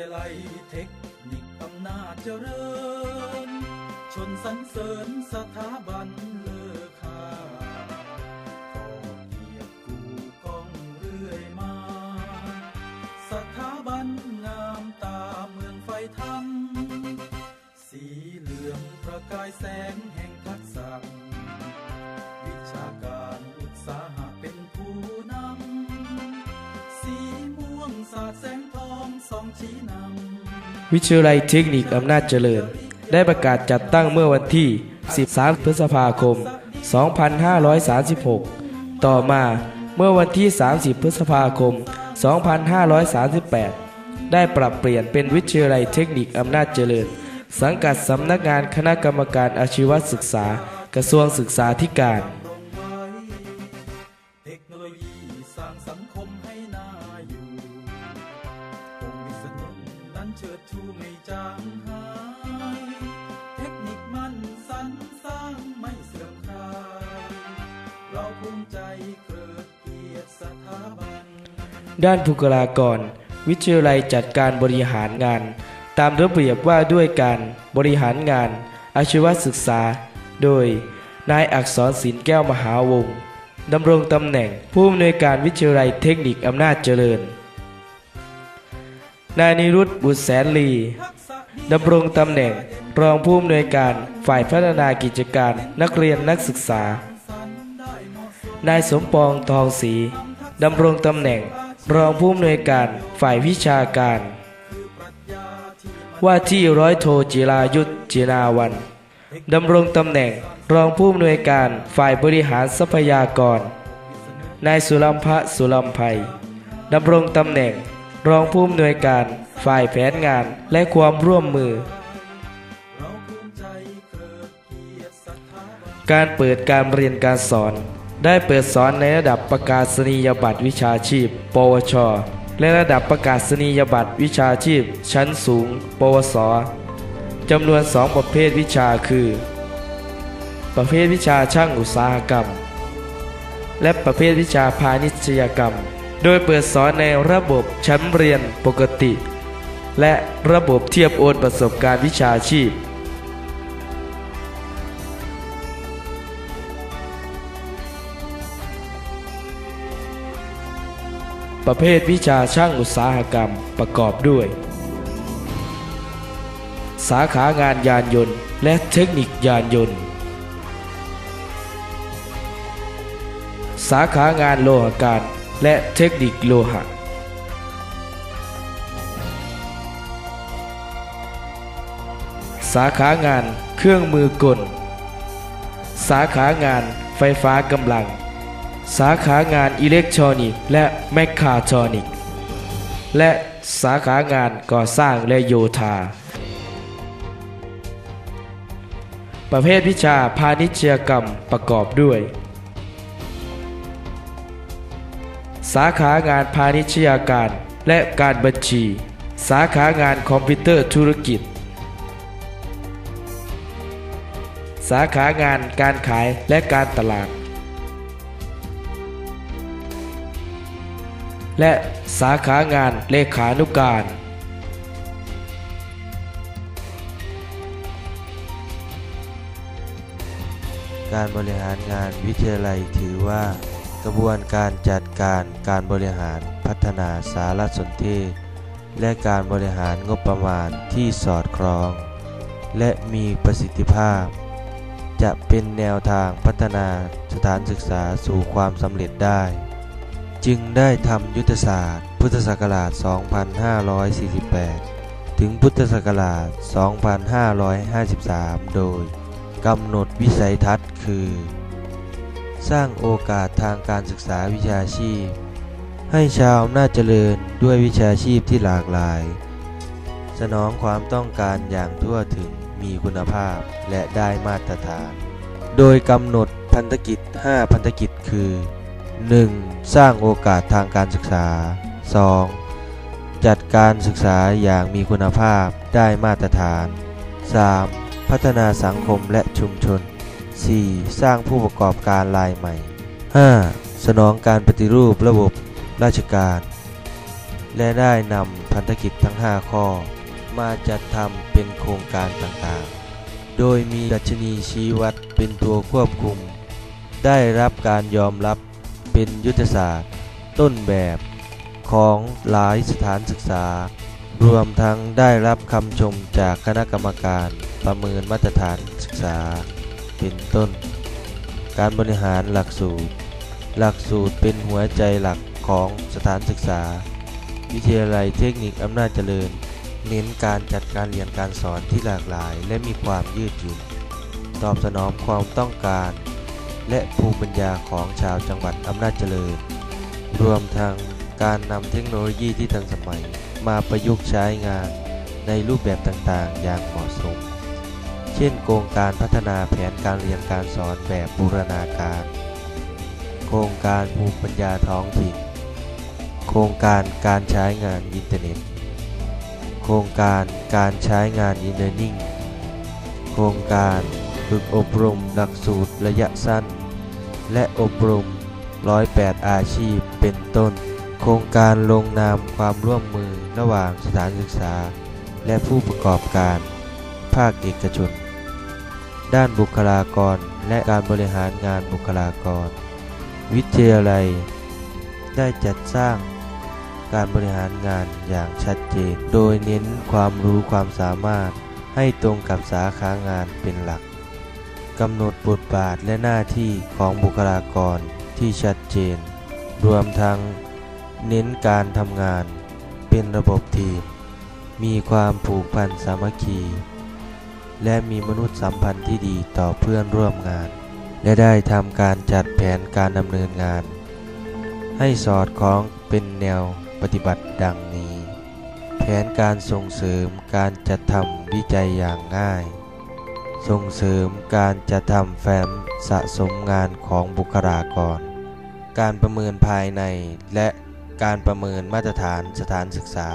ยาลัยเทคนิคอำนาจเจริญ ชนสรรเสริญสถาบันเลอค่าก่อเกียรติกูกองเรื่อยมา สถาบันงามตาเมืองไฟธรรมสีเหลืองประกายแสง วิทยาลัยเทคนิคอำนาจเจริญ ได้ประกาศจัดตั้งเมื่อวันที่ 13 พฤษภาคม 2536 ต่อมาเมื่อวันที่ 30 พฤษภาคม 2538 ได้ปรับเปลี่ยนเป็นวิทยาลัยเทคนิคอำนาจเจริญ สังกัดสำนักงานคณะกรรมการอาชีวศึกษา กระทรวงศึกษาธิการ ภูมิใจเกิดเกียรติสถาบัน ด้านบุคลากร วิทยาลัยจัดการบริหารงาน ตามระเบียบว่าด้วยการบริหารงาน อาชีวศึกษา โดย นายอักษรศิลป์แก้วมหาวงศ์ดำรงตำแหน่งผู้อำนวยการวิทยาลัยเทคนิคอำนาจเจริญ นายนิรุตบุตรแสนลีดำรงตำแหน่งรองผู้อำนวยการฝ่ายพัฒนากิจการนักเรียนนักศึกษา นายสมปองทองศรีดำรงตำแหน่ง รองผู้อำนวยการฝ่ายวิชาการ ว่าที่ร้อยโทจิรายุทธจินาวันดำรงตำแหน่งรองผู้อำนวยการฝ่ายบริหารทรัพยากร นายสุรัมพะสุรัมภัยดำรงตำแหน่ง รองผู้อำนวยการฝ่ายแผนงานและความร่วมมือ การเปิดการเรียนการสอน ได้เปิดสอนในระดับประกาศนียบัตรวิชาชีพ ปวช และระดับประกาศนียบัตรวิชาชีพ ชั้นสูง ปวส จำนวนสองประเภทวิชาคือ ประเภทวิชาช่างอุตสาหกรรม และประเภทวิชาพาณิชยกรรม โดยเปิดสอนในระบบชั้นเรียนปกติ และระบบเทียบโอนประสบการณ์วิชาชีพ ประเภทวิชาช่างอุตสาหกรรมประกอบด้วย สาขางานยานยนต์ และเทคนิคยานยนต์ สาขางานโลหการและเทคนิคโลหะ สาขางานเครื่องมือกล สาขางานไฟฟ้ากำลัง สาขางานอิเล็กทรอนิกส์และแมคคาทรอนิกส์และสาขางานก่อสร้างและโยธา ประเภทวิชาพาณิชยกรรมประกอบด้วย สาขางานพาณิชยการและการบัญชี สาขางานคอมพิวเตอร์ธุรกิจ สาขางานการขายและการตลาด และสาขางานเลขานุการ การบริหารงานวิทยาลัยถือว่า กระบวนการจัดการการบริหารพัฒนาสารสนเทศ และการบริหารงบประมาณที่สอดคล้อง และมีประสิทธิภาพ จะเป็นแนวทางพัฒนาสถานศึกษาสู่ความสำเร็จได้ จึงได้ทำยุทธศาสตร์ พุทธศักราช 2548 ถึงพุทธศักราช 2553 โดยกำหนดวิสัยทัศน์คือ สร้างโอกาสทางการศึกษาวิชาชีพ ให้ชาวอำนาจเจริญด้วยวิชาชีพที่หลากหลาย สนองความต้องการอย่างทั่วถึงมีคุณภาพและได้มาตรฐาน โดยกำหนดพันธกิจ 5 พันธกิจคือ 1. สร้างโอกาสทางการศึกษา 2. จัดการศึกษาอย่างมีคุณภาพได้มาตรฐาน 3. พัฒนาสังคมและชุมชน 4. สร้างผู้ประกอบการรายใหม่ 5. สนองการปฏิรูประบบราชการ และได้นำพันธกิจทั้ง 5 ข้อ มาจัดทำเป็นโครงการต่างๆ โดยมีดัชนีชี้วัดเป็นตัวควบคุม ได้รับการยอมรับ เป็นยุทธศาสตร์ ต้นแบบของหลายสถานศึกษา รวมทั้งได้รับคำชมจากคณะกรรมการประเมินมาตรฐานศึกษา เป็นต้น การบริหารหลักสูตร หลักสูตรเป็นหัวใจหลักของสถานศึกษา วิทยาลัยเทคนิคอำนาจเจริญ เน้นการจัดการเรียนการสอนที่หลากหลาย และมีความยืดหยุ่น ตอบสนองความต้องการ และภูมิปัญญาของชาวจังหวัดอำนาจเจริญ รวมทั้งการนำเทคโนโลยีที่ทันสมัยมาประยุกต์ใช้งานในรูปแบบต่างๆ อย่างเหมาะสม เช่น โครงการพัฒนาแผนการเรียนการสอนแบบบูรณาการ โครงการภูมิปัญญาท้องถิ่น โครงการการใช้งานอินเทอร์เน็ต โครงการการใช้งานอินเ l อร์นิ่งโครงการฝึกอบรมหลักสูตรระยะสั้น และอบรม 108 อาชีพ เป็นต้น โครงการลงนามความร่วมมือระหว่างสถานศึกษา และผู้ประกอบการ ภาคเอกชน ด้านบุคลากรและการบริหารงานบุคลากร วิทยาลัย ได้จัดสร้างการบริหารงานอย่างชัดเจน โดยเน้นความรู้ความสามารถให้ตรงกับสาขางานเป็นหลัก กำหนดบทบาทและหน้าที่ของบุคลากรที่ชัดเจน รวมทั้งเน้นการทำงานเป็นระบบทีม มีความผูกพันสามัคคี และมีมนุษยสัมพันธ์ที่ดีต่อเพื่อนร่วมงาน และได้ทำการจัดแผนการดำเนินงาน ให้สอดคล้องเป็นแนวปฏิบัติดังนี้ แผนการส่งเสริมการจัดทำวิจัยอย่างง่าย ส่งเสริมการจัดทำแฟ้มสะสมงานของบุคลากร การประเมินภายในและการประเมินมาตรฐานสถานศึกษา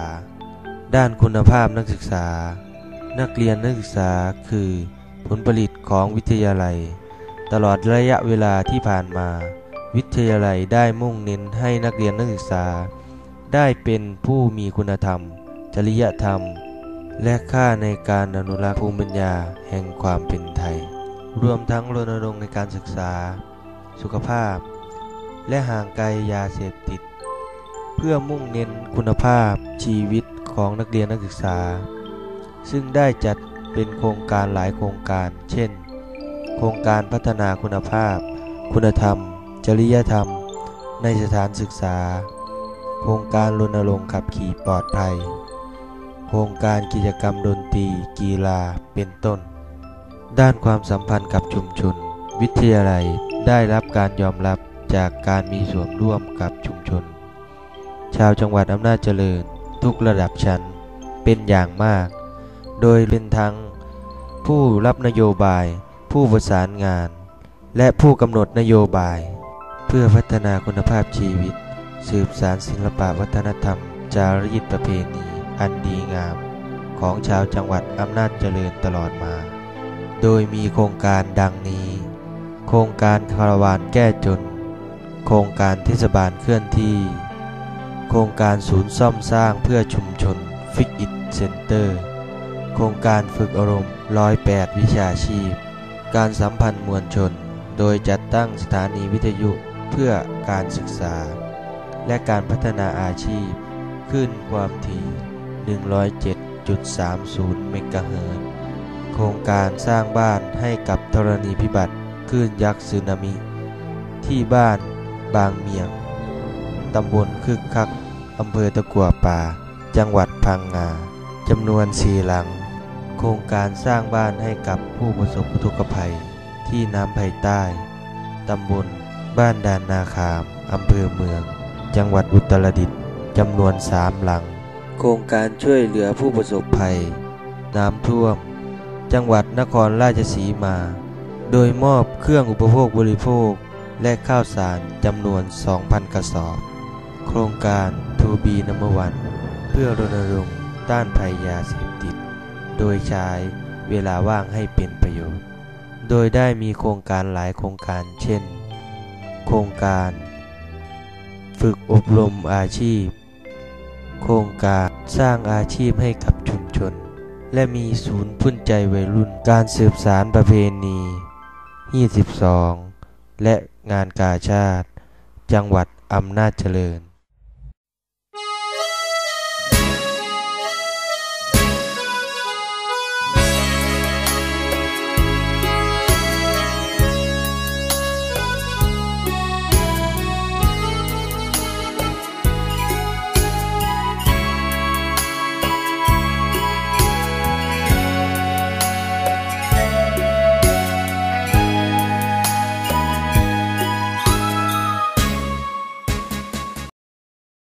ด้านคุณภาพนักศึกษา นักเรียนนักศึกษาคือ ผลผลิตของวิทยาลัย ตลอดระยะเวลาที่ผ่านมา วิทยาลัยได้มุ่งเน้นให้นักเรียนนักศึกษา ได้เป็นผู้มีคุณธรรม จริยธรรม และค่าในการอนุรักษ์ภูมิปัญญาแห่งความเป็นไทย รวมทั้งรณรงค์ในการศึกษา สุขภาพ และห่างไกลยาเสพติด เพื่อมุ่งเน้นคุณภาพชีวิตของนักเรียนนักศึกษา ซึ่งได้จัดเป็นโครงการหลายโครงการ เช่น โครงการพัฒนาคุณภาพ คุณธรรม จริยธรรม ในสถานศึกษา โครงการรณรงค์ขับขี่ปลอดภัย โครงการกิจกรรมดนตรี กีฬา เป็นต้น ด้านความสัมพันธ์กับชุมชน วิทยาลัยได้รับการยอมรับจากการมีส่วนร่วมกับชุมชน ชาวจังหวัดอำนาจเจริญทุกระดับชั้นเป็นอย่างมาก โดยเป็นทั้งผู้รับนโยบาย ผู้ประสานงาน และผู้กำหนดนโยบาย เพื่อพัฒนาคุณภาพชีวิต สืบสารศิลปวัฒนธรรม จารีตประเพณี อันดีงามของชาวจังหวัดอำนาจเจริญตลอดมา โดยมีโครงการดังนี้ โครงการคาราวานแก้จน โครงการเทศบาลเคลื่อนที่ โครงการศูนย์ซ่อมสร้างเพื่อชุมชนฟิกอิทเซ็นเตอร์ โครงการฝึกอารมณ์ร้อยแปดวิชาชีพ การสัมพันธ์มวลชน โดยจัดตั้งสถานีวิทยุเพื่อการศึกษา และการพัฒนาอาชีพ ขึ้นความถี่ 107.30 เมกะเฮิรตซ์โครงการสร้างบ้านให้กับธรณีพิบัติคลื่นยักษ์สึนามิ ที่บ้านบางเมียง ตำบลคึกคัก อำเภอตะกัวป่า จังหวัดพังงา จำนวนสี่หลัง โครงการสร้างบ้านให้กับผู้ประสบอุทกภัย ที่น้ำไผ่ใต้ ตำบลบ้านดานนาคาม อำเภอเมือง จังหวัดอุตรดิตถ์จำนวนสามหลัง โครงการช่วยเหลือผู้ประสบภัย น้ำท่วม จังหวัดนครราชสีมา โดยมอบเครื่องอุปโภคบริโภค และข้าวสารจำนวน 2,000 กระสอบ โครงการทูบีนัมวันเพื่อรณรงค์ต้านภัยยาเสพติด โดยใช้เวลาว่างให้เป็นประโยชน์ โดยได้มีโครงการหลายโครงการเช่น โครงการ ฝึกอบรมอาชีพ โครงการสร้างอาชีพให้กับชุมชน และมีศูนย์พุ่นใจวัยรุ่น การสืบสารประเพณี 22 และงานกาชาติ จังหวัดอำนาจเจริญ